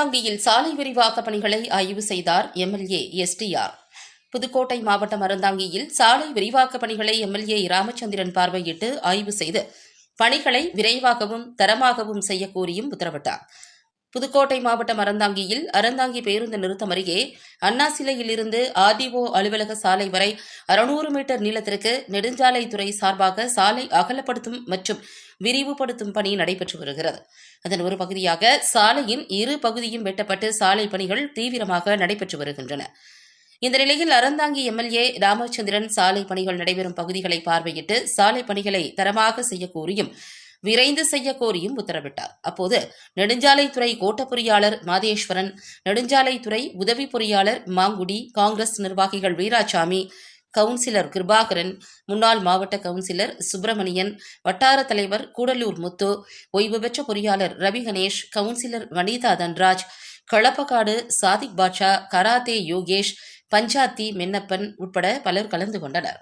அறந்தாங்கியில் சாலை விரிவாக்க பணிகளை ஆய்வு செய்தார் எம்எல்ஏ எஸ்டிஆர். புதுக்கோட்டை மாவட்டம் அறந்தாங்கியில் சாலை விரிவாக்க பணிகளை எம்எல்ஏ ராமச்சந்திரன் பார்வையிட்டு ஆய்வு செய்து பணிகளை விரைவாகவும் தரமாகவும் செய்யக்கோரியும் உத்தரவிட்டார். புதுக்கோட்டை மாவட்டம் அறந்தாங்கியில் அறந்தாங்கி பேருந்து நிறுத்தம் அருகே அண்ணா சிலையிலிருந்து ஆர்டிஓ அலுவலக சாலை வரை அறுநூறு மீட்டர் நீளத்திற்கு நெடுஞ்சாலைத்துறை சார்பாக சாலை அகலப்படுத்தும் மற்றும் விரிவுபடுத்தும் பணி நடைபெற்று வருகிறது. அதன் ஒரு பகுதியாக சாலையின் இரு பகுதியும் வெட்டப்பட்டு சாலை பணிகள் தீவிரமாக நடைபெற்று வருகின்றன. இந்த நிலையில் அறந்தாங்கி எம்எல்ஏ ராமச்சந்திரன் சாலை பணிகள் நடைபெறும் பகுதிகளை பார்வையிட்டு சாலை பணிகளை தரமாக செய்யக்கோரியும் விரைந்து செய்ய கோரியும் உத்தரவிட்டார். அப்போது நெடுஞ்சாலைத்துறை கோட்ட பொறியாளர் மாதேஸ்வரன் நெடுஞ்சாலைத்துறை உதவி பொறியாளர் மாங்குடி காங்கிரஸ் நிர்வாகிகள் வீராசாமி கவுன்சிலர் கிருபாகரன் முன்னாள் மாவட்ட கவுன்சிலர் சுப்பிரமணியன் வட்டார தலைவர் கூடலூர் முத்து ஓய்வு பெற்ற பொறியாளர் ரவி கணேஷ் கவுன்சிலர் வனிதா தன்ராஜ் களப்பக்காடு சாதிக் பாட்ஷா கராத்தே யோகேஷ் பஞ்சாத்தி மென்னப்பன் உட்பட பலர் கலந்து கொண்டனர்.